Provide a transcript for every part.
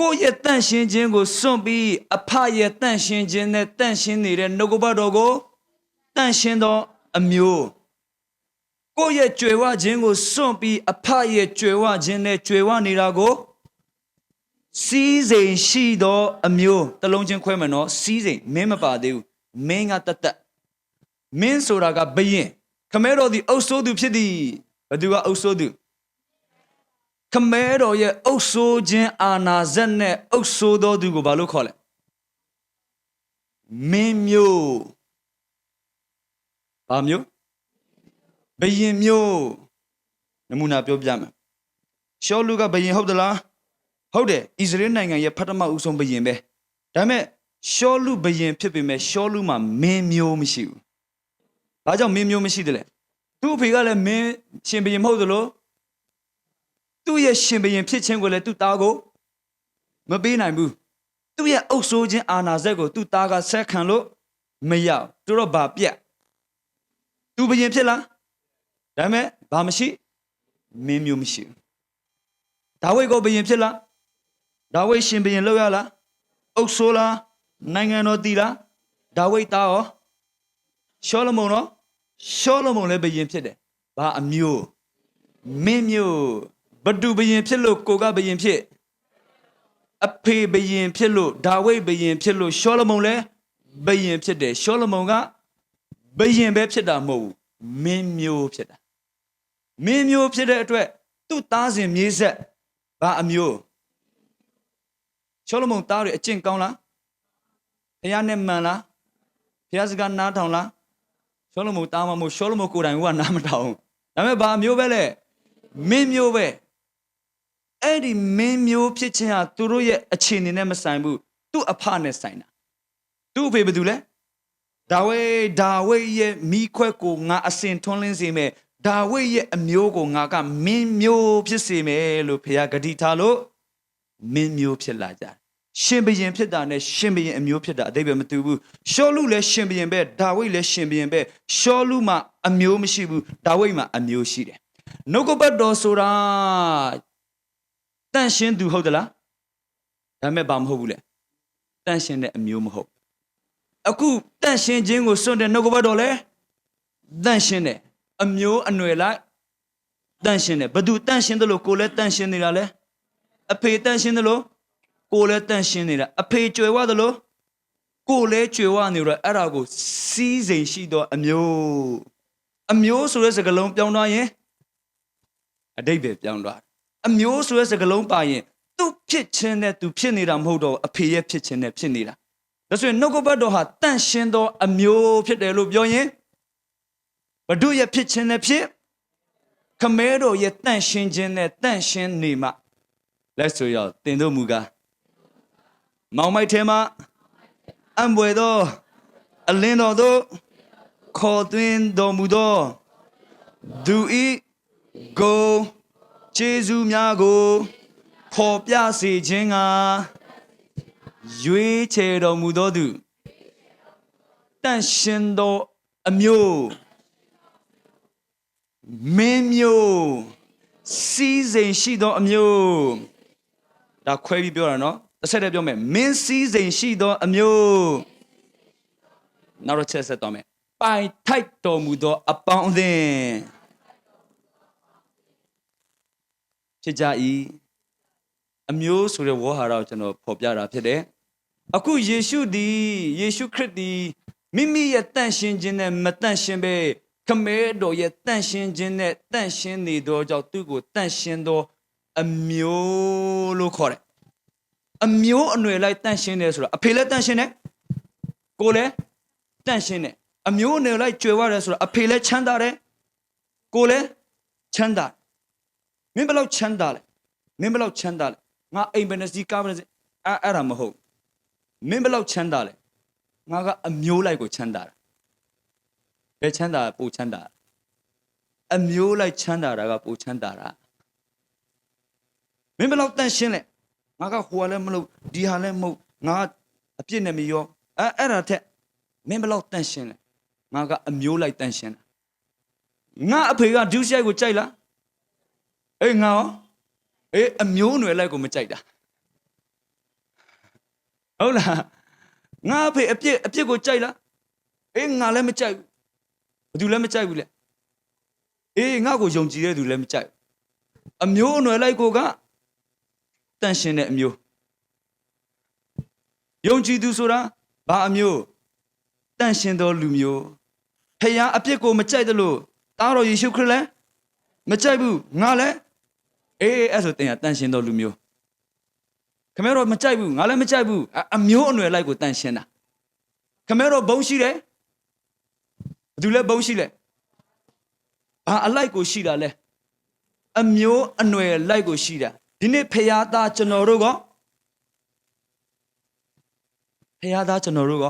ကိုယ့်ရဲ့တန့်ရှင်းခြင်းကိုစွန့်ပြီးအဖရဲ့တန့်ရှင်းခြင်းနဲ့တန့်ရှင်းနေတဲ့နှုတ်ကပတ်တော်ကိုတန့်ရှင်းသောအမျိုးကိုယ့်ရဲ့ကြွယ်ဝခြင်းကိုစွန့်ပြီးအဖရဲ့ကြွယ်ဝခြင်းနဲ့ကြွယ်ဝနေတာကိုစီးစိမ်ရှိသောအမျိုးတစ်လုံးချင်းခွဲမယ်နော်စီးစိမ်မင်းမပါသေးဘူးမင်းကတတ်တတ်မင်းဆိုတာကဘယင်ခမဲတော်သည်အုပ်ဆိုးသူဖြစ်သည်ဘသူကအုပ်ဆိုးသူ ခမဲတော်ရဲ့အုပ်ဆိုးခြင်းအာနာဇက်နဲ့အုပ်ဆိုးသောသူကိုဘာလို့ခေါ်လဲမင်းမျိုးဘာမျိုးဘယင်မျိုးနမူနာပြောပြမယ်ရှောလူကဘယင်ဟုတ်သလားဟုတ်တယ်ဣသရေလနိုင်ငံရဲ့ပထမဦးဆုံးဘယင်ပဲဒါပေမဲ့ရှောလူဘယင်ဖြစ်ပေမဲ့ရှောလူမှာမင်းမျိုးမရှိဘူးဘာကြောင့်မင်းမျိုးမရှိတယ်လဲသူ့အဖေကလည်းမင်းရှင်ဘယင်မဟုတ်သလို သူ့ရဲ့ရှင်ဘရင်ဖြစ်ခြင်းကိုလည်းသူ့သားကိုမပေးနိုင်ဘူးသူ့ရဲ့အုပ်ဆိုးခြင်းအာဏာစက်ကိုသူ့သားကဆက်ခံလို့မရဘူးသူတော့ဘာပြက်သူဘရင်ဖြစ်လားဒါပေမဲ့ဘာမရှိမင်းမျိုးမရှိဘူးဒါဝိဒ်ကိုဘရင်ဖြစ်လားဒါဝိဒ်ရှင်ဘရင်လောက်ရလားအုပ်ဆိုးလားနိုင်ငံတော်တည်လားဒါဝိဒ်သားရောရှောလမုန်ရောရှောလမုန်လည်းဘရင်ဖြစ်တယ်ဘာအမျိုးမင်းမျိုး ဘဒုဘယင်ဖြစ်လို့ကိုကဘယင်ဖြစ်အဖေဘယင်ဖြစ်လို့ဒါဝိဒ်ဘယင်ဖြစ်လို့ရှောလမုန်လည်းဘယင်ဖြစ်တယ်ရှောလမုန်ကဘယင်ပဲဖြစ်တာမဟုတ်ဘူးမင်းမျိုးဖြစ်တာမင်းမျိုးဖြစ်တဲ့အတွက်သူ့သားစဉ်မြေးဆက်ဘာအမျိုးရှောလမုန်သားတွေအကျင့်ကောင်းလားဖះနဲ့မှန်လားဖះစကားနားထောင်လားရှောလမုန်သားမမို့ရှောလမုန်ကိုယ်တိုင်ကနားမထောင်ဘူးဒါပေမဲ့ဘာအမျိုးပဲလဲမင်းမျိုးပဲ အဲ့ဒီမင်းမျိုးဖြစ်ခြင်းဟာသူတို့ရဲ့အခြေအနေနဲ့မဆိုင်ဘူးသူ့အဖနဲ့ဆိုင်တာသူ့အဖေဘယ်သူလဲဒါဝိဒ်ဒါဝိဒ်ရဲ့မိခွက်ကိုငါအစင်ထွန်းလင်းစေမယ်ဒါဝိဒ်ရဲ့အမျိုးကိုငါကမင်းမျိုးဖြစ်စေမယ်လို့ဖခင်ဂတိထားလို့မင်းမျိုးဖြစ်လာကြတယ်ရှင်ဘရင်ဖြစ်တာနဲ့ရှင်ဘရင်အမျိုးဖြစ်တာအတိတ်ပဲမတူဘူးရှောလူလည်းရှင်ဘရင်ပဲဒါဝိဒ်လည်းရှင်ဘရင်ပဲရှောလူမှာအမျိုးမရှိဘူးဒါဝိဒ်မှာအမျိုးရှိတယ်နှုတ်ကပတ်တော်ဆိုတာ တန့်ရှင်းသူဟုတ်သလားဒါပေမဲ့ဘာမဟုတ်ဘူးလေတန့်ရှင်းတဲ့အမျိုးမဟုတ်အခုတန့်ရှင်းခြင်းကိုစွန့်တဲ့နှုတ်ကပတ်တော်လဲတန့်ရှင်းတယ်အမျိုးအနွယ်လိုက်တန့်ရှင်းတယ်ဘသူတန့်ရှင်းတယ်လို့ကိုယ်လည်းတန့်ရှင်းနေတာလဲအဖေတန့်ရှင်းတယ်လို့ကိုယ်လည်းတန့်ရှင်းနေတာအဖေကြွယ်ဝတယ်လို့ကိုယ်လည်းကြွယ်ဝနေတော့အဲ့ဒါကိုစီးစိမ်ရှိသောအမျိုးအမျိုးဆိုတဲ့စကားလုံးပြောင်းသွားရင်အတိတ်ပဲပြောင်းသွားတယ် အမျိုးဆိုတဲ့စကားလုံးပါရင်သူဖြစ်ခြင်းနဲ့သူဖြစ်နေတာမဟုတ်တော့ဘူးအဖေရဲ့ဖြစ်ခြင်းနဲ့ဖြစ်နေတာဒါဆိုရင်နှုတ်ကပတ်တော်ဟာတန့်ရှင်းသောအမျိုးဖြစ်တယ်လို့ပြောရင်ဘဒုရဲ့ဖြစ်ခြင်းနဲ့ဖြစ်ခမဲတော်ရဲ့တန့်ရှင်းခြင်းနဲ့တန့်ရှင်းနေမှလက်ဆိုရတင်တို့မူကားမောင်မိုက်ထဲမှာအံပွေသောအလင်းတော်သို့ခေါ်သွင်းတော်မူသောသူဤကို ဂျေဇုများကိုဖော်ပြစေခြင်းကရွေးချယ်တော်မူသောသူတန့်ရှင်သောအမျိုးမင်းမျိုးစီးစိမ်ရှိသောအမျိုးဒါခွဲပြီးပြောတာနော်တစ်ဆက်တည်းပြောမယ်မင်းစီးစိမ်ရှိသောအမျိုးနောက်တစ်ချက်ဆက်သွားမယ်ပိုင်ထိုက်တော်မူသောအပေါင်းအသင်း ဖြစ်ကြ၏အမျိုးဆိုတဲ့ဝေါ်ဟာရကိုကျွန်တော်ဖော်ပြတာဖြစ်တယ်အခုယေရှုသည်ယေရှုခရစ်သည်မိမိရဲ့တန့်ရှင်းခြင်းနဲ့မတန့်ရှင်းပဲခမဲတော်ရဲ့တန့်ရှင်းခြင်းနဲ့တန့်ရှင်းနေသောကြောင့်သူ့ကိုတန့်ရှင်းသောအမျိုးလို့ခေါ်တယ်အမျိုးအနွယ်လိုက်တန့်ရှင်းတယ်ဆိုတာအဖေလည်းတန့်ရှင်းတယ်ကိုလည်းတန့်ရှင်းတယ်အမျိုးအနွယ်လိုက်ကြွယ်ဝတယ်ဆိုတာအဖေလည်းချမ်းသာတယ်ကိုလည်းချမ်းသာတယ် မင်းဘယ်လောက်ချမ်းသာလဲမင်းဘယ်လောက်ချမ်းသာလဲငါအိမ်ဘယ်နှစီကားဘယ်နှစီအဲ့အဲ့ဒါမဟုတ်မင်းဘယ်လောက်ချမ်းသာလဲငါကအမျိုးလိုက်ကိုချမ်းသာတာဘယ်ချမ်းသာပိုချမ်းသာအမျိုးလိုက်ချမ်းသာတာကပိုချမ်းသာတာမင်းဘယ်လောက်တန့်ရှင်းလဲငါကဟိုဟာလည်းမလုပ်ဒီဟာလည်းမဟုတ်ငါအပြစ်နဲ့မရောအဲ့အဲ့ဒါထက်မင်းဘယ်လောက်တန့်ရှင်းလဲငါကအမျိုးလိုက်တန့်ရှင်းတာငါအဖေကဒုစရိုက်ကိုကြိုက်လား အေးငါရောအေးအမျိုးအနွယ်လိုက်ကိုမကြိုက်တာဟုတ်လားငါအဖေအပြစ်အပြစ်ကိုကြိုက်လားအေးငါလည်းမကြိုက်ဘူးဘယ်သူလည်းမကြိုက်ဘူးလေအေးငါ့ကိုယုံကြည်တဲ့သူလည်းမကြိုက်ဘူးအမျိုးအနွယ်လိုက်ကိုကတန့်ရှင်းတဲ့အမျိုးယုံကြည်သူဆိုတာဘာအမျိုးတန့်ရှင်းသောလူမျိုးဖခင်အပြစ်ကိုမကြိုက်တယ်လို့တားတော်ယေရှုခရစ်လည်းမကြိုက်ဘူးငါလည်း အေးအဲ့ဆိုတင်ရတန့်ရှင်းသောလူမျိုးခမဲတော်မကြိုက်ဘူးငါလည်းမကြိုက်ဘူးအအမျိုးအနွယ်လိုက်ကိုတန့်ရှင်းတာခမဲတော်ဘုံရှိတယ်ဘယ်သူလဲဘုံရှိလဲဘာအလိုက်ကိုရှိတာလဲအမျိုးအနွယ်လိုက်ကိုရှိတာဒီနေ့ဖခင်သားကျွန်တော်တို့ကဖခင်သားကျွန်တော်တို့က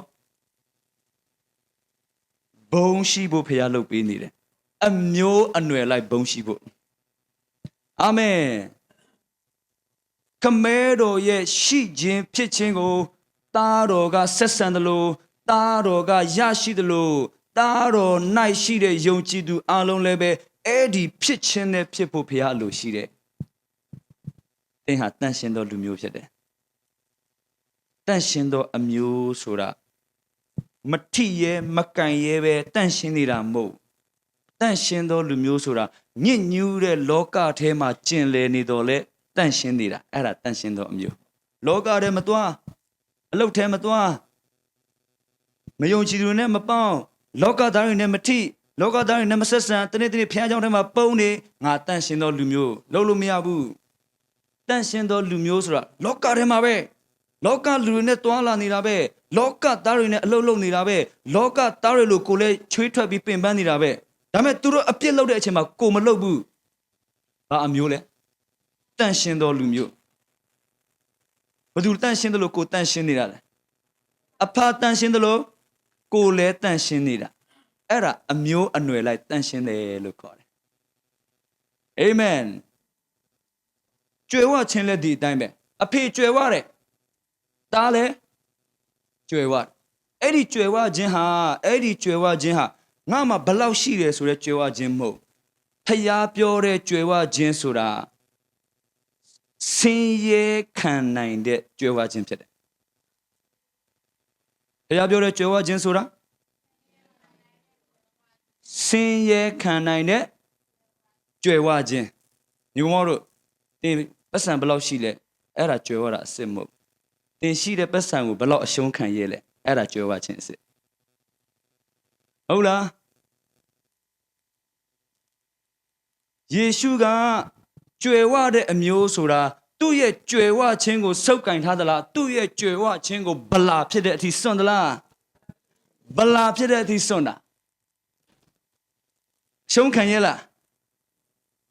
ဘုံရှိဖို့ဖခင်လုပ်ပေးနေတယ်အမျိုးအနွယ်လိုက်ဘုံရှိဖို့ အာမင်ခမဲတော်ရဲ့ရှိခြင်းဖြစ်ခြင်းကိုသားတော်ကဆက်ဆံတယ်လို့သားတော်ကရရှိတယ်လို့သားတော်၌ရှိတဲ့ယုံကြည်သူအလုံးလည်းပဲအဲ့ဒီဖြစ်ခြင်းနဲ့ဖြစ်ဖို့ဖခင်အလိုရှိတယ်သင်ဟာတန့်ရှင်းသောလူမျိုးဖြစ်တယ်တန့်ရှင်းသောအမျိုးဆိုတာမထိရဲမကန်ရဲပဲတန့်ရှင်းနေတာမဟုတ်တန့်ရှင်းသောလူမျိုးဆိုတာ ညစ်ညူးတဲ့လောကထဲမှာကျင်လည်နေတော်လဲတန့်ရှင်းနေတာအဲ့ဒါတန့်ရှင်းတော်အမျိုးလောကထဲမသွားအလုတ်ထဲမသွားမယုံကြည်သူတွေနဲ့မပေါင်းလောကသားတွေနဲ့မထိလောကသားတွေနဲ့မဆက်ဆံတနေ့တနေ့ဖျားကြောင်ထဲမှာပုံနေငါတန့်ရှင်းသောလူမျိုးလုံးလို့မရဘူးတန့်ရှင်းသောလူမျိုးဆိုတာလောကထဲမှာပဲလောကလူတွေနဲ့တွာလာနေတာပဲလောကသားတွေနဲ့အလုတ်လုပ်နေတာပဲလောကသားတွေလို့ကိုယ်လဲချွေးထွက်ပြီးပင်ပန်းနေတာပဲ ဒါပေမဲ့သူတို့အပြစ်လုပ်တဲ့အချိန်မှာကိုမလုပ်ဘူးဘာအမျိုးလဲတန့်ရှင်းသောလူမျိုးဘယ်သူတန့်ရှင်းတယ်လို့ကိုတန့်ရှင်းနေတာလဲအဖာတန့်ရှင်းတယ်လို့ကိုလည်းတန့်ရှင်းနေတာအဲ့ဒါအမျိုးအနွယ်လိုက်တန့်ရှင်းတယ်လို့ခေါ်တယ်အာမင်ကြွယ်ဝခြင်းလက်ဒီအတိုင်းပဲအဖေကြွယ်ဝတယ်တားလည်းကြွယ်ဝတယ်အဲ့ဒီကြွယ်ဝခြင်းဟာအဲ့ဒီကြွယ်ဝခြင်းဟာ ငါမှဘလောက်ရှိတယ်ဆိုတဲ့ကြွယ်ဝခြင်းမဟုတ်ဖျားပြောတဲ့ကြွယ်ဝခြင်းဆိုတာဆင်းရဲခံနိုင်တဲ့ကြွယ်ဝခြင်းဖြစ်တယ်ဖျားပြောတဲ့ကြွယ်ဝခြင်းဆိုတာဆင်းရဲခံနိုင်တဲ့ကြွယ်ဝခြင်းညီမတို့တင်ပတ်စံဘလောက်ရှိလဲအဲ့ဒါကြွယ်ဝတာအစ်စ်မဟုတ်တင်ရှိတဲ့ပတ်စံကိုဘလောက်အရှုံးခံရဲလဲအဲ့ဒါကြွယ်ဝခြင်းအစ်စ်ဟုတ်လား ယေရှုကကြွယ်ဝတဲ့အမျိုးဆိုတာသူ့ရဲ့ကြွယ်ဝခြင်းကိုစုပ်ကင်ထားသလားသူ့ရဲ့ကြွယ်ဝခြင်းကိုဗလာဖြစ်တဲ့အထိစွန့်သလားဗလာဖြစ်တဲ့အထိစွန့်တာရှုံးခံရဲ့လား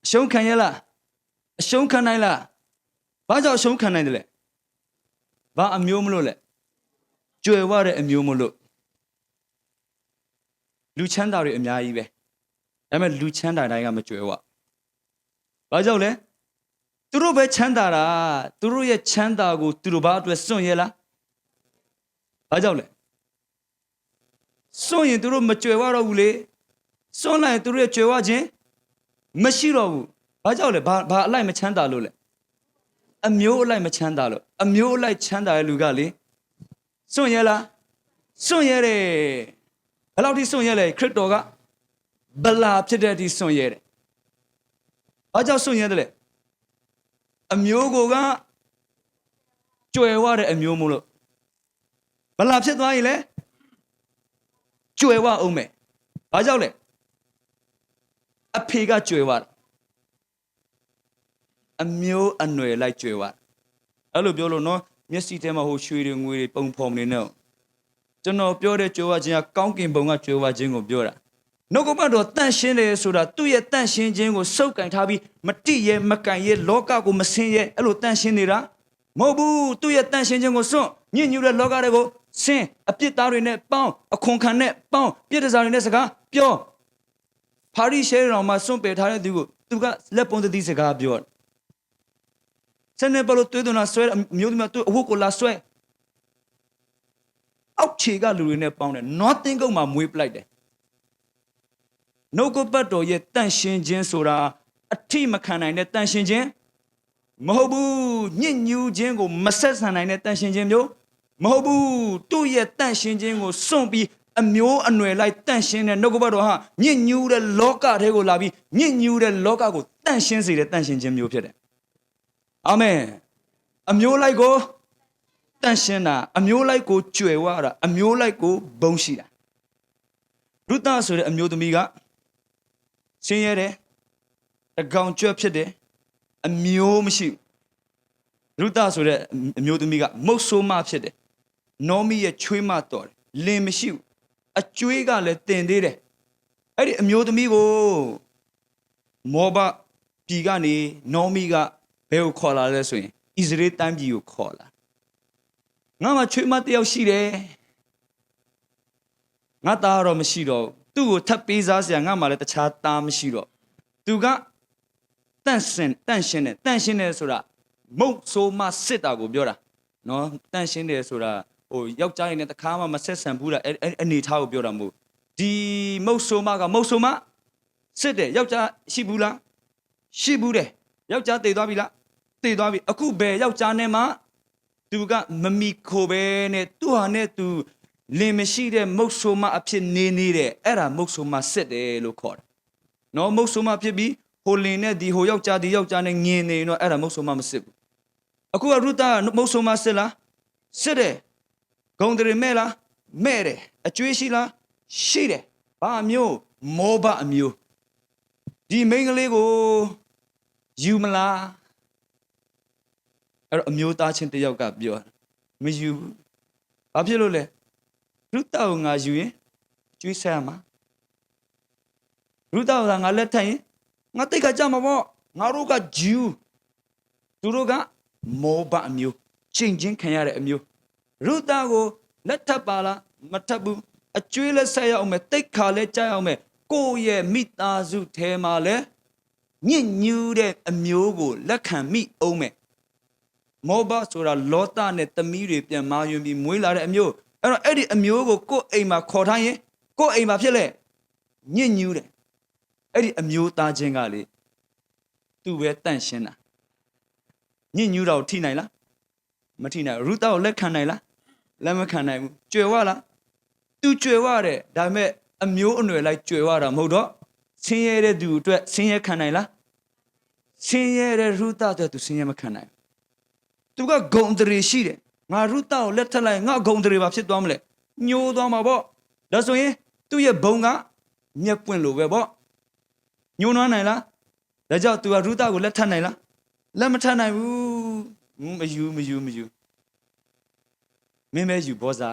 အရှုံးခံရဲ့လားအရှုံးခံနိုင်လားဘာကြောင့်အရှုံးခံနိုင်တယ်လဲဘာအမျိုးမလို့လဲကြွယ်ဝတဲ့အမျိုးမလို့လူချမ်းသာတွေအများကြီးပဲဒါပေမဲ့လူချမ်းသာတိုင်းကမကြွယ်ဝ ဘာကြောင့်လဲသူတို့ပဲချမ်းသာတာသူတို့ရဲ့ချမ်းသာကိုသူတို့ဘာအတွက်စွန့်ရဲလားဘာကြောင့်လဲစွန့်ရင်သူတို့မကြွယ်ဝတော့ဘူးလေစွန့်လိုက်ရင်သူတို့ရဲ့ကြွယ်ဝခြင်းမရှိတော့ဘူးဘာကြောင့်လဲဘာဘာအလိုက်မချမ်းသာလို့လဲအမျိုးအလိုက်မချမ်းသာလို့အမျိုးအလိုက်ချမ်းသာတဲ့လူကလေစွန့်ရဲလားစွန့်ရဲတယ်ဘယ်လောက်ထိစွန့်ရဲလဲခရစ်တော်ကဗလာဖြစ်တဲ့အထိစွန့်ရဲတယ် ဘာကြောင့်စွန့်ရဲတယ်လဲအမျိုးကိုကကြွယ်ဝတဲ့အမျိုးမို့လို့ဗလာဖြစ်သွားရင်လေကြွယ်ဝအောင်မယ်ဘာကြောင့်လဲအဖေကကြွယ်ဝတာအမျိုးအနွယ်လိုက်ကြွယ်ဝအဲ့လိုပြောလို့နော်မျက်စိထဲမှာဟိုရွှေတွေငွေတွေပုံဖော်နေတော့ကျွန်တော်ပြောတဲ့ကြွယ်ဝခြင်းကကောင်းကင်ဘုံကကြွယ်ဝခြင်းကိုပြောတာ နှုတ်ကပတ်တော်တန့်ရှင်းတယ်ဆိုတာသူ့ရဲ့တန့်ရှင်းခြင်းကိုစုပ်ကင်ထားပြီးမတိရဲမကန်ရဲလောကကိုမဆင်းရဲအဲ့လိုတန့်ရှင်းနေတာမဟုတ်ဘူးသူ့ရဲ့တန့်ရှင်းခြင်းကိုစွန့်ညစ်ညူတဲ့လောကတွေကိုဆင်းအပြစ်သားတွေနဲ့ပေါင်းအခွန်ခံနဲ့ပေါင်းပြစ်ဒဏ်တွေနဲ့စကားပြောဖာရိရှဲတော်မှာစွန့်ပယ်ထားတဲ့သူကိုသူကလက်ပုံသတိစကားပြောဆန်နေဘလို့တွေ့တော့ဆွဲမျိုးသမီးသူ့အဝတ်ကိုလာဆွဲအောက်ခြေကလူတွေနဲ့ပေါင်းတယ်နွားတင်းကုတ်မှာမွေးပလိုက်တယ် နှုတ်ကပတ်တော်ရဲ့တန့်ရှင်းခြင်းဆိုတာအထိမခံနိုင်တဲ့တန့်ရှင်းခြင်းမဟုတ်ဘူးညစ်ညူးခြင်းကိုမဆက်ဆံနိုင်တဲ့တန့်ရှင်းခြင်းမျိုးမဟုတ်ဘူးသူ့ရဲ့တန့်ရှင်းခြင်းကိုစွန့်ပြီးအမျိုးအနွယ်လိုက်တန့်ရှင်းတဲ့နှုတ်ကပတ်တော်ဟာညစ်ညူးတဲ့လောကထဲကိုလာပြီးညစ်ညူးတဲ့လောကကိုတန့်ရှင်းစေတဲ့တန့်ရှင်းခြင်းမျိုးဖြစ်တယ်အာမင်အမျိုးလိုက်ကိုတန့်ရှင်းတာအမျိုးလိုက်ကိုကြွယ်ဝတာအမျိုးလိုက်ကိုဘုံရှိတာရုသဆိုတဲ့အမျိုးသမီးက ဆင်းရဲတယ်တကောင်ကြွက်ဖြစ်တယ်အမျိုးမရှိဘူးရုသဆိုတဲ့အမျိုးသမီးကမုတ်ဆိုးမဖြစ်တယ်နောမီရဲ့ချွေးမတော်တယ်လင်မရှိဘူးအကျွေးကလည်းတင်သေးတယ်အဲ့ဒီအမျိုးသမီးကိုမောဘပြည်ကနေနောမီကဘယ်ကိုခေါ်လာလဲဆိုရင်ဣသရေလတိုင်းပြည်ကိုခေါ်လာငါမှချွေးမတစ်ယောက်ရှိတယ်ငါသားတော့မရှိတော့ဘူး သူ့ကိုထပ်ပေးစားစရာငါမှလည်းတခြားသားမရှိတော့သူကတန့်စင်တန့်ရှင်းတယ်တန့်ရှင်းတယ်ဆိုတာမုတ်ဆိုးမစစ်တာကိုပြောတာနော်တန့်ရှင်းတယ်ဆိုတာဟိုယောက်ျားရည်နဲ့တခါမှမဆက်ဆံဘူးလားအဲ့အဲ့အနေထားကိုပြောတာမဟုတ်ဒီမုတ်ဆိုးမကမုတ်ဆိုးမစစ်တယ်ယောက်ျားရှိဘူးလားရှိဘူးတယ်ယောက်ျားတည်သွားပြီလားတည်သွားပြီအခုဘယ်ယောက်ျားနဲ့မှသူကမမီခိုပဲနဲ့သူ့ဟာနဲ့သူ လင်မရှိတဲ့မုတ်ဆိုးမအဖြစ်နေနေတဲ့အဲ့ဒါမုတ်ဆိုးမစစ်တယ်လို့ခေါ်တယ်နော်မုတ်ဆိုးမဖြစ်ပြီးဟိုလင်နဲ့ဒီဟိုယောက်ျားဒီယောက်ျားနဲ့ငင်နေရင်တော့အဲ့ဒါမုတ်ဆိုးမမစစ်ဘူးအခုကရုတာမုတ်ဆိုးမစစ်လားစစ်တယ်ဂုံတရမဲ့လားမဲ့တယ်အကျွေးရှိလားရှိတယ်ဘာအမျိုးမောဘအမျိုးဒီမိန်းကလေးကိုယူမလားအဲ့တော့အမျိုးသားချင်းတစ်ယောက်ကပြောမယူဘူးဘာဖြစ်လို့လဲ ရုတောင်ငါယူရင်ကျွေးဆက်ရမှာရုတောင်ကငါလက်ထပ်ရင်ငါတိတ်ခါကြမှာပေါ့ငါတို့ကဂျူးသူတို့ကမောဘအမျိုးချိန်ချင်းခံရတဲ့အမျိုးရုတာကိုလက်ထပ်ပါလားမထပ်ဘူးအကျွေးလက်ဆက်ရအောင်မယ်တိတ်ခါလဲကြားရအောင်မယ်ကိုယ့်ရဲ့မိသားစုထဲမှာလဲညစ်ညူးတဲ့အမျိုးကိုလက်ခံမိအောင်မယ်မောဘဆိုတာလောတနဲ့တမီးတွေပြန်မာယွင်ပြီးမွေးလာတဲ့အမျိုး အဲ့တော့အဲ့ဒီအမျိုးကိုကိုယ့်အိမ်မှာခေါ်ထားရင်ကိုယ့်အိမ်မှာဖြစ်လေညစ်ညူးတယ်အဲ့ဒီအမျိုးသားချင်းကလေသူ့ပဲတန့်ရှင်းတာညစ်ညူးတာကိုထိနိုင်လားမထိနိုင်ဘူးရူတာကိုလက်ခံနိုင်လားလက်မခံနိုင်ဘူးကြွယ်ဝလားသူကြွယ်ဝတယ်ဒါပေမဲ့အမျိုးအနွယ်လိုက်ကြွယ်ဝတာမဟုတ်တော့ဆင်းရဲတဲ့သူအတွက်ဆင်းရဲခံနိုင်လားဆင်းရဲတဲ့ရူတာအတွက်သူဆင်းရဲမခံနိုင်ဘူးသူကဂုံတရေရှိတယ် ငါရူတာကိုလက်ထက်လိုက်ငါဂုံတရေပါဖြစ်သွားမလဲညှိုးသွားမှာပေါ့ဒါဆိုရင်သူ့ရဲ့ဘုံကမျက်ပွင့်လိုပဲပေါ့ညှိုးနွမ်းနိုင်လားဒါကြောင့်သူကရူတာကိုလက်ထက်နိုင်လားလက်မထက်နိုင်ဘူးမယူမယူမယူမင်းမဲယူဘောဇာ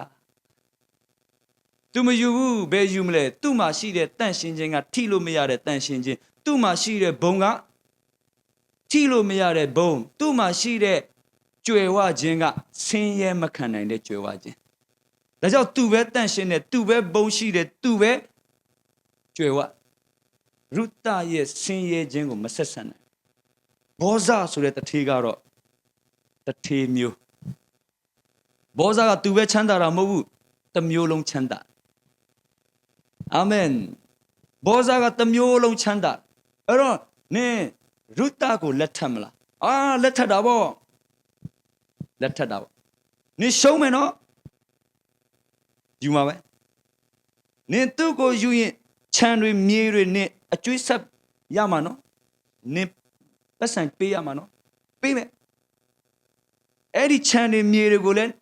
သူမယူဘူးဘယ်ယူမလဲသူ့မှာရှိတဲ့တန့်ရှင်းခြင်းကထိလို့မရတဲ့တန့်ရှင်းခြင်းသူ့မှာရှိတဲ့ဘုံကထိလို့မရတဲ့ဘုံသူ့မှာရှိတဲ့ ကြွယ်ဝခြင်းကဆင်းရဲမခံနိုင်တဲ့ကြွယ်ဝခြင်းဒါကြောင့်သူပဲတန့်ရှင်းတဲ့သူပဲဘုံရှိတဲ့သူပဲကြွယ်ဝရုတ္တရဲ့ဆင်းရဲခြင်းကိုမဆက်ဆံနိုင်ဘောဇဆိုတဲ့တထေးကတော့တထေးမျိုးဘောဇကသူပဲချမ်းသာတာမဟုတ်ဘူးတစ်မျိုးလုံးချမ်းသာအာမင်ဘောဇကတစ်မျိုးလုံးချမ်းသာအဲ့တော့နင်ရုတ္တကိုလက်ထပ်မလားအာလက်ထပ်တာပေါ့ လက်ထပ်တာပေါ့နင်ရှုံးမယ်နော်ယူမှာပဲနင်သူ့ကိုယူရင်ခြံတွေမြေတွေနင်အကျွေးဆက်ရမှာနော်နင်ပတ်စံပေးရမှာနော်ပေးမယ်အဲ့ဒီခြံတွေမြေတွေကိုလည်း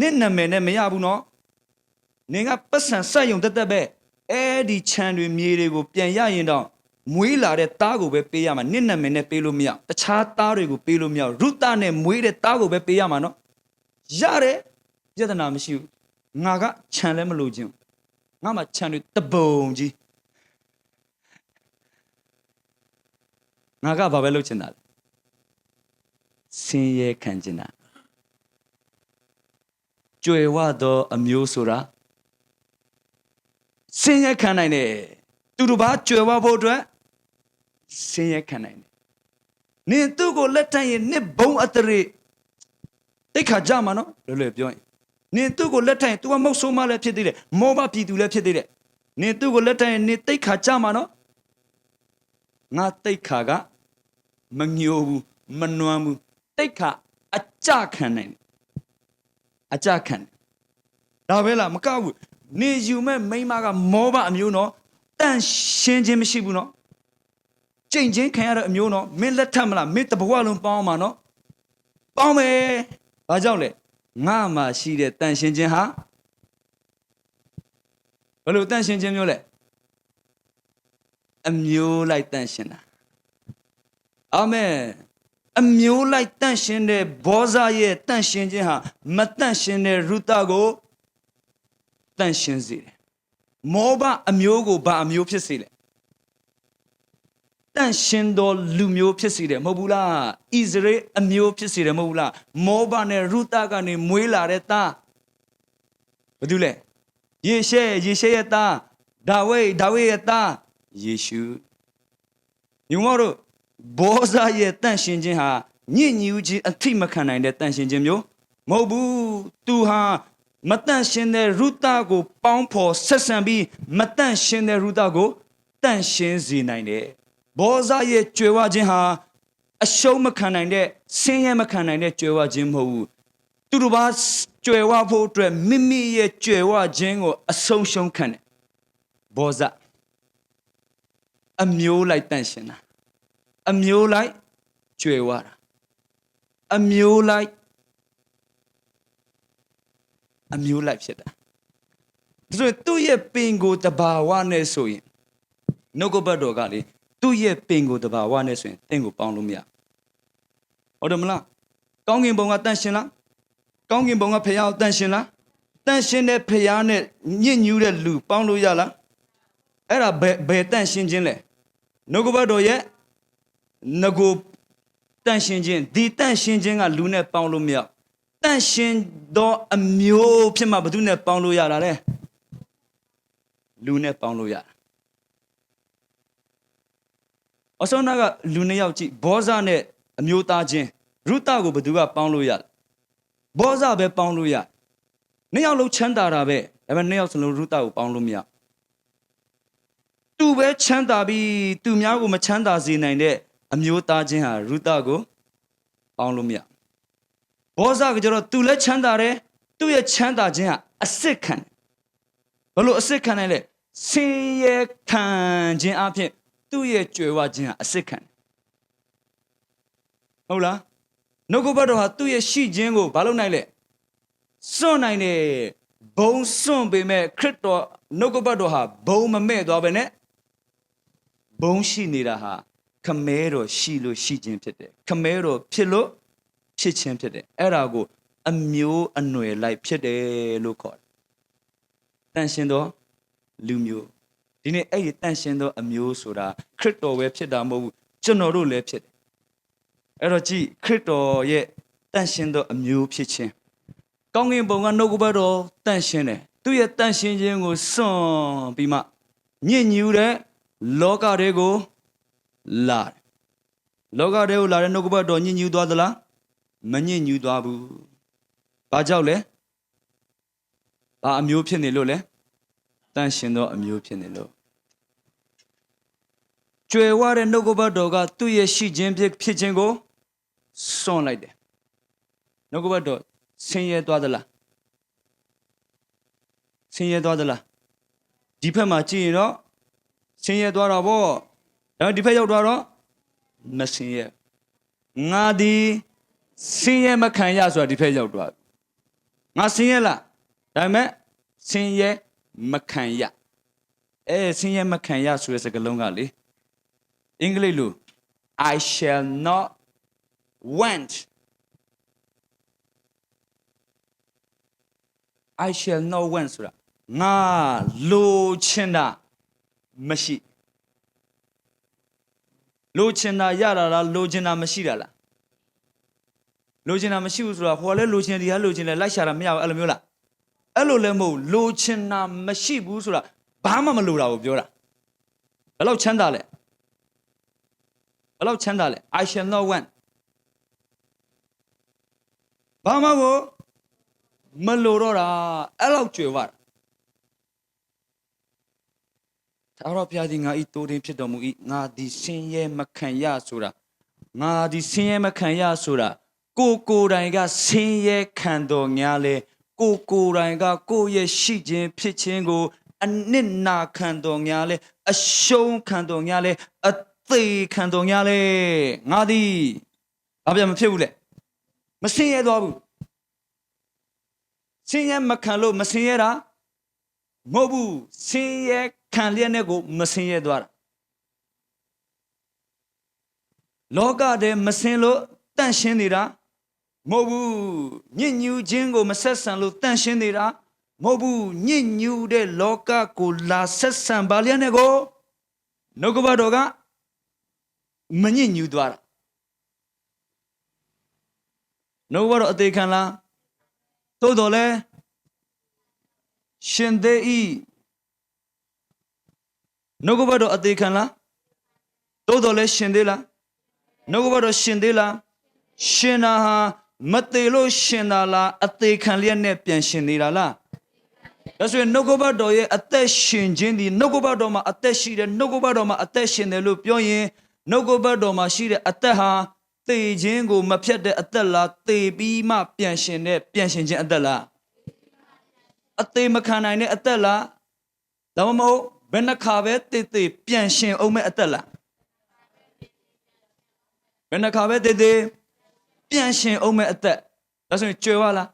နင့်နာမည်နဲ့မရဘူးနော်နင်ကပတ်စံဆက်ယုံတက်တက်ပဲအဲ့ဒီခြံတွေမြေတွေကိုပြန်ရရင်တော့ မွေးလာတဲ့သားကိုပဲပေးရမှာနင့်နာမည်နဲ့ပေးလို့မရတခြားသားတွေကိုပေးလို့မရရုတနဲ့မွေးတဲ့သားကိုပဲပေးရမှာနော်ရတယ်ပြဿနာမရှိဘူးငါကခြံလည်းမလို့ခြင်းငါမှခြံတွေတပုံကြီးငါကဘာပဲလုပ်ချင်တာလဲဆင်းရဲခံချင်တာကြွယ်ဝသောအမျိုးဆိုတာဆင်းရဲခံနိုင်တယ်သူတို့ဘာကြွယ်ဝဖို့အတွက် ဆင်းရဲခံနိုင်တယ်နင်သူ့ကိုလက်ထပ်ရင်နစ်ဘုံအတရေတိတ်ခါကြမှာနော်လွယ်လွယ်ပြောရင်နင်သူ့ကိုလက်ထပ်ရင် तू ကမဟုတ်ဆိုးမလည်းဖြစ်သေးတယ်မောဘပြည်သူလည်းဖြစ်သေးတယ်နင်သူ့ကိုလက်ထပ်ရင်နင်တိတ်ခါကြမှာနော်ငါတိတ်ခါကမညိုဘူးမနွမ်းဘူးတိတ်ခါအကြခံနိုင်တယ်အကြခံတယ်ဒါပဲလားမကဘူးနေယူမဲ့မိန်းမကမောဘအမျိုးနော်တန့်ရှင်းခြင်းမရှိဘူးနော် ကြိမ်ချင်းခံရတဲ့အမျိုးနော်မင်းလက်ထပ်မလားမင်းတဘဝလုံးပေါင်းအောင်မှာနော်ပေါင်းမယ်ဘာကြောင့်လဲငါမှရှိတဲ့တန့်ရှင်းခြင်းဟာဘယ်လိုတန့်ရှင်းခြင်းမျိုးလဲအမျိုးလိုက်တန့်ရှင်းတာအာမင်အမျိုးလိုက်တန့်ရှင်းတဲ့ဘောဇရဲ့တန့်ရှင်းခြင်းဟာမတန့်ရှင်းတဲ့ရုတကိုတန့်ရှင်းစေတယ်မောဘအမျိုးကိုဘာအမျိုးဖြစ်စေလဲ တန့်ရှင်းသောလူမျိုးဖြစ်စေတယ်မဟုတ်ဘူးလားဣသရေလအမျိုးဖြစ်စေတယ်မဟုတ်ဘူးလားမောဘနဲ့ရုတကနေမွေးလာတဲ့သားဘာတူလဲယေရှဲယေရှဲရဲ့သားဒါဝိဒ်ဒါဝိဒ်ရဲ့သားယေရှုညီမတို့ဘောဇရဲ့တန့်ရှင်းခြင်းဟာညစ်ညူးခြင်းအထိမခံနိုင်တဲ့တန့်ရှင်းခြင်းမျိုးမဟုတ်ဘူးသူဟာမတန့်ရှင်းတဲ့ရုတကို ပေါင်းဖော်ဆက်ဆံပြီးမတန့်ရှင်းတဲ့ရုတကိုတန့်ရှင်းစေနိုင်တယ် ဘောဇရဲ့ကြွယ်ဝခြင်းဟာအရှုံးမခံနိုင်တဲ့ဆင်းရဲမခံနိုင်တဲ့ကြွယ်ဝခြင်းမဟုတ်ဘူးသူတို့ဘာကြွယ်ဝဖို့အတွက်မိမိရဲ့ကြွယ်ဝခြင်းကိုအဆုံးရှုံးခံတယ်ဘောဇအမျိုးလိုက်တန့်ရှင်းတာအမျိုးလိုက်ကျွယ်ဝတာအမျိုးလိုက်အမျိုးလိုက်ဖြစ်တာဒါဆိုရင်သူ့ရဲ့ပင်ကိုယ်တဘာဝနဲ့ဆိုရင်နှုတ်ကပတ်တော်ကလေ သူ့ရဲ့ပင်ကိုယ်တဘာဝနဲ့ဆိုရင်တင့်ကိုပေါင်းလို့မရဟုတ်တယ်မလားကောင်းကင်ဘုံကတန့်ရှင်းလားကောင်းကင်ဘုံကဖခင်ကိုတန့်ရှင်းလားတန့်ရှင်းတဲ့ဖခင်နဲ့ညစ်ညူးတဲ့လူပေါင်းလို့ရလားအဲ့ဒါဘယ်ဘယ်တန့်ရှင်းခြင်းလဲနှုတ်ကပတ်တော်ရဲ့ငကိုတန့်ရှင်းခြင်းဒီတန့်ရှင်းခြင်းကလူနဲ့ပေါင်းလို့မရတန့်ရှင်းသောအမျိုးဖြစ်မှဘယ်သူနဲ့ပေါင်းလို့ရတာလဲလူနဲ့ပေါင်းလို့ရတာ အစောနာကလူနှစ်ယောက်ကြည့်ဘောဇနဲ့အမျိုးသားချင်းရုတကိုဘယ်သူကပေါင်းလို့ရလဲဘောဇပဲပေါင်းလို့ရနှစ်ယောက်လုံးချမ်းသာတာပဲဒါပေမဲ့နှစ်ယောက်စလုံးရုတကိုပေါင်းလို့မရသူပဲချမ်းသာပြီးသူများကိုမချမ်းသာစေနိုင်တဲ့အမျိုးသားချင်းဟာရုတကိုပေါင်းလို့မရဘောဇကကျတော့သူလည်းချမ်းသာတယ်သူ့ရဲ့ချမ်းသာခြင်းဟာအစ်စ်ခံတယ်ဘလို့အစ်စ်ခံနိုင်လဲဆင်းရဲခံခြင်းအဖြစ် သူ့ရဲ့ကြွယ်ဝခြင်းဟာအစ်စ်ခံတယ်ဟုတ်လားနှုတ်ကပတ်တော်ဟာသူ့ရဲ့ရှိခြင်းကိုဘာလို့နိုင်လဲစွန့်နိုင်တယ်ဘုံစွန့်ပေမဲ့ခရစ်တော်နှုတ်ကပတ်တော်ဟာဘုံမမဲ့သွားပဲနဲ့ဘုံရှိနေတာဟာခမဲတော်ရှိလို့ရှိခြင်းဖြစ်တယ်ခမဲတော်ဖြစ်လို့ဖြစ်ခြင်းဖြစ်တယ်အဲ့ဒါကိုအမျိုးအနွယ်လိုက်ဖြစ်တယ်လို့ခေါ်တယ်တန်ရှင်သောလူမျိုး ဒီနေ့အဲ့ဒီတန်ရှင်သောအမျိုးဆိုတာခရစ်တော်ပဲဖြစ်တာမဟုတ်ဘူးကျွန်တော်တို့လည်းဖြစ်တယ်အဲ့တော့ကြည့်ခရစ်တော်ရဲ့တန်ရှင်သောအမျိုးဖြစ်ခြင်းကောင်းကင်ဘုံကနှုတ်ကပတ်တော်တန်ရှင်တယ်သူ့ရဲ့တန်ရှင်ခြင်းကိုစွန့်ပြီးမှညစ်ညူးတဲ့လောကတွေကိုလာတယ်လောကတွေကိုလာတဲ့နှုတ်ကပတ်တော်ညစ်ညူးသွားသလားမညစ်ညူးသွားဘူးဘာကြောင့်လဲဘာအမျိုးဖြစ်နေလို့လဲတန်ရှင်သောအမျိုးဖြစ်နေလို့ ကျွယ်ဝတဲ့နှုတ်ကပတ်တော်ကသူ့ရဲ့ရှိခြင်းဖြစ်ဖြစ်ခြင်းကိုစွန့်လိုက်တယ်နှုတ်ကပတ်တော်ဆင်းရဲသွားသလားဆင်းရဲသွားသလားဒီဘက်မှာကြည့်ရင်တော့ဆင်းရဲသွားတာပေါ့ဒါဒီဘက်ရောက်သွားတော့မဆင်းရဲငါဒီဆင်းရဲမခံရဆိုတာဒီဘက်ရောက်သွားငါဆင်းရဲလားဒါပေမဲ့ဆင်းရဲမခံရအဲဆင်းရဲမခံရဆိုတဲ့စကားလုံးကလေ အင်္ဂလိပ်လို I shall not want I shall not want ဆိုတာငါလိုချင်တာမရှိလိုချင်တာရတာလားလိုချင်တာမရှိတာလားလိုချင်တာမရှိဘူးဆိုတာဟိုကလည်းလိုချင်ဒီကလိုချင်လဲလိုက်ရှာတာမရဘူးအဲ့လိုမျိုးလားအဲ့လိုလည်းမဟုတ်လိုချင်တာမရှိဘူးဆိုတာဘာမှမလိုတာကိုပြောတာဘယ်လောက်ချမ်းသာလဲ ဘယ်လောက်ချမ်းသာလဲ I shall not want ဘာမှကိုမလိုတော့တာအဲ့လောက်ကြွယ်ဝတာသာရဘုရားသည်ငါဤတိုးတင်ဖြစ်တော်မူ၏ငါသည်ဆင်းရဲမခံရဆိုတာငါသည်ဆင်းရဲမခံရဆိုတာကိုကိုယ်တိုင်ကဆင်းရဲခံတော်များလဲကိုကိုယ်တိုင်ကကိုယ့်ရဲ့ရှိခြင်းဖြစ်ခြင်းကိုအနစ်နာခံတော်ညာလဲအရှုံးခံတော်ညာလဲအ သေးခံတော်ညာလဲငါသည်ဘာပြန်မဖြစ်ဘူးလေမစင်ရဲသွားဘူးစင်ရဲမခံလို့မစင်ရဲတာမဟုတ်ဘူးစင်ရဲခံလျက်နဲ့ကိုမစင်ရဲသွားတာလောကထဲမစင်လို့တန့်ရှင်းနေတာမဟုတ်ဘူးညစ်ညူးခြင်းကိုမဆက်ဆံလို့တန့်ရှင်းနေတာမဟုတ်ဘူးညစ်ညူးတဲ့လောကကိုလာဆက်ဆံပါလျက်နဲ့ကိုနှုတ်ကပတော်က မညစ်ညူးသွားတာနှုတ်ကပတော်အသေးခံလားသို့တော်လဲရှင်သေးဤနှုတ်ကပတော်အသေးခံလားသို့တော်လဲရှင်သေးလားနှုတ်ကပတော်ရှင်သေးလားရှင်တာဟာမသေးလို့ရှင်တာလားအသေးခံလျက်နဲ့ပြန်ရှင်နေတာလားဒါဆိုရင်နှုတ်ကပတ်တော်ရဲ့အသက်ရှင်ခြင်းဒီနှုတ်ကပတ်တော်မှာအသက်ရှိတယ်နှုတ်ကပတ်တော်မှာအသက်ရှင်တယ်လို့ပြောရင် နှုတ်ကပတ်တော်မှာရှိတဲ့အသက်ဟာသေခြင်းကိုမဖြတ်တဲ့အသက်လားသေပြီးမှပြန်ရှင်တဲ့ပြန်ရှင်ခြင်းအသက်လားအသေးမခံနိုင်တဲ့အသက်လားဒါမှမဟုတ်ဘယ်နှခါပဲသေသေးပြန်ရှင်အောင်မဲ့အသက်လားဘယ်နှခါပဲသေသေးပြန်ရှင်အောင်မဲ့အသက်ဒါဆိုရင်ကြွယ်ဝလား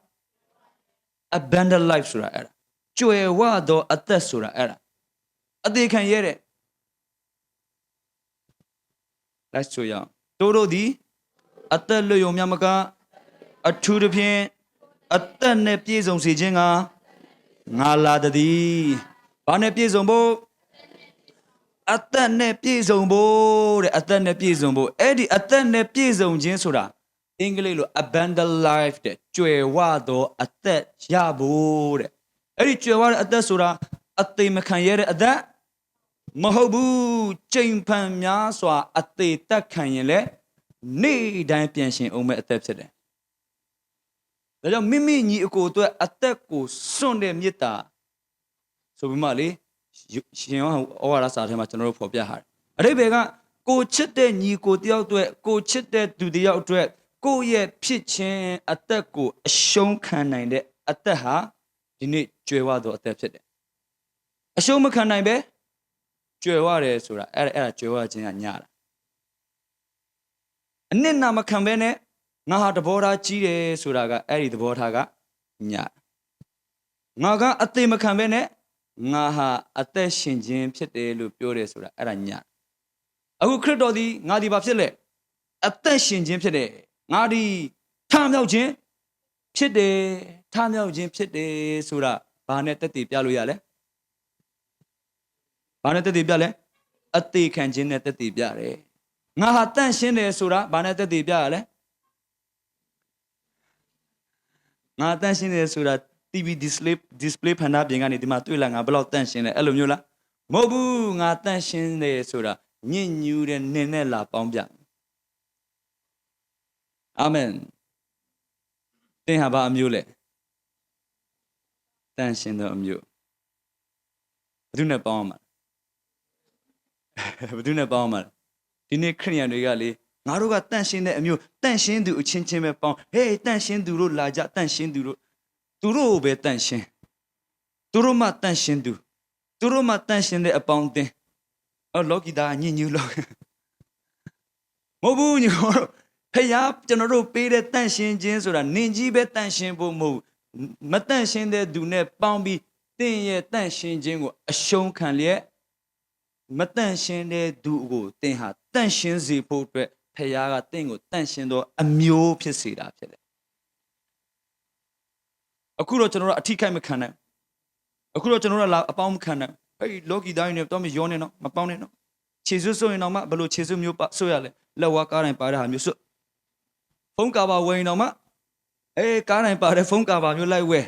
abundant life ဆိုတာအဲ့ဒါကြွယ်ဝသောအသက်ဆိုတာအဲ့ဒါအသေးခံရတဲ့ let's ဆိုရအောင်တို့တို့ဒီအသက်လွတ်ယုံမြတ်မကအထူးသဖြင့်အသက်နဲ့ပြည့်စုံစေခြင်းကငါလာတည်းဘာနဲ့ပြည့်စုံဖို့အသက်နဲ့ပြည့်စုံဖို့တဲ့အသက်နဲ့ပြည့်စုံဖို့အဲ့ဒီအသက်နဲ့ပြည့်စုံခြင်းဆိုတာအင်္ဂလိပ်လို abundant life တဲ့ကြွယ်ဝသောအသက်ရဖို့တဲ့အဲ့ဒီကြွယ်ဝတဲ့အသက်ဆိုတာအသေးမခံရတဲ့အသက် မဟုတ်ဘူးချိန်ဖန်များစွာ အသေးတက်ခံရင်လေနေ့တိုင်းပြန်ရှင်အောင်မဲ့အသက်ဖြစ်တယ်ဒါကြောင့်မိမိညီအကိုအတွက်အသက်ကိုစွန့်တဲ့မေတ္တာဆိုပြီးမှလေရှင်ရောဩဝါဒစာထဲမှာကျွန်တော်တို့ဖော်ပြထားတယ်အတိပ္ပယ်ကကိုချစ်တဲ့ညီကိုတယောက်အတွက်ကိုချစ်တဲ့သူတယောက်အတွက်ကိုယ့်ရဲ့ဖြစ်ခြင်းအသက်ကိုအရှုံးခံနိုင်တဲ့အသက်ဟာဒီနေ့ကျွယ်ဝသောအသက်ဖြစ်တယ်အရှုံးမခံနိုင်ပဲ ကျွယ်ဝတယ်ဆိုတာအဲ့ဒါအဲ့ဒါကျွယ်ဝခြင်းကညတာအနစ်နာမခံပဲနဲ့ငါဟာတဘောထားကြီးတယ်ဆိုတာကအဲ့ဒီသဘောထားကညတာငါကအသေးမခံပဲနဲ့ငါဟာအသက်ရှင်ခြင်းဖြစ်တယ်လို့ပြောတယ်ဆိုတာအဲ့ဒါညတာအခုခရစ်တော်ဒီငါဒီဘာဖြစ်လဲအသက်ရှင်ခြင်းဖြစ်တယ်ငါဒီထမြောက်ခြင်းဖြစ်တယ်ထမြောက်ခြင်းဖြစ်တယ်ဆိုတာဘာနဲ့တက်တည်ပြလို့ရလဲ ဘာနဲ့တက်တည်ပြလဲအသေးခံခြင်းနဲ့တက်တည်ပြတယ်ငါဟာတန့်ရှင်းတယ်ဆိုတာဘာနဲ့တက်တည်ပြရလဲငါတန့်ရှင်းတယ်ဆိုတာ TV display display ဖန်သားပြင်ကနေဒီမှာတွေ့လာငါဘယ်လောက်တန့်ရှင်းလဲအဲ့လိုမျိုးလားမဟုတ်ဘူးငါတန့်ရှင်းတယ်ဆိုတာညဉ့်ညူးတဲ့နင်းနဲ့လာပေါင်းပြအာမင်သင်ဟာဘာအမျိုးလဲတန့်ရှင်းသောအမျိုးဘယ်သူနဲ့ပေါင်းမှာ ဘယ်သူနဲ့ပေါင်းမှာဒီနေ့ခရိယန်တွေကလေငါတို့ကတန့်ရှင်းတဲ့အမျိုးတန့်ရှင်းသူအချင်းချင်းပဲပေါင်းဟေးတန့်ရှင်းသူတို့လာကြတန့်ရှင်းသူတို့သူတို့ကိုပဲတန့်ရှင်းသူတို့မှတန့်ရှင်းသူသူတို့မှတန့်ရှင်းတဲ့အပေါင်းအသင်းအော်လောကီသားညဉ့်ညူးလောမဟုတ်ဘူးညီတော်တို့ဖယားကျွန်တော်တို့ပေးတဲ့တန့်ရှင်းခြင်းဆိုတာနင်ကြီးပဲတန့်ရှင်းဖို့မဟုတ်မတန့်ရှင်းတဲ့သူနဲ့ပေါင်းပြီးတင့်ရဲ့တန့်ရှင်းခြင်းကိုအရှုံးခံလျက် မတန့်ရှင်းတဲ့သူကိုတင်ဟာတန့်ရှင်းစေဖို့အတွက်ဖယားကတင့်ကိုတန့်ရှင်းသောအမျိုးဖြစ်စေတာဖြစ်တယ်အခုတော့ကျွန်တော်တို့အထိခိုက်မခံနိုင်အခုတော့ကျွန်တော်တို့လာအပေါင်းမခံနိုင်အဲ့ဒီလောကီသားတွေနဲ့တော့မရောနေတော့မပေါင်းနဲ့နော်ခြေစွပ်ဆိုရင်တော့မှဘယ်လိုခြေစွပ်မျိုးဆိုရလဲလက်ဝါးကားတိုင်းပါတဲ့ဟာမျိုးစွပ်ဖုန်းကာဘာဝယ်ရင်တော့မှအေးကားတိုင်းပါတဲ့ဖုန်းကာဘာမျိုးလိုက်ဝယ်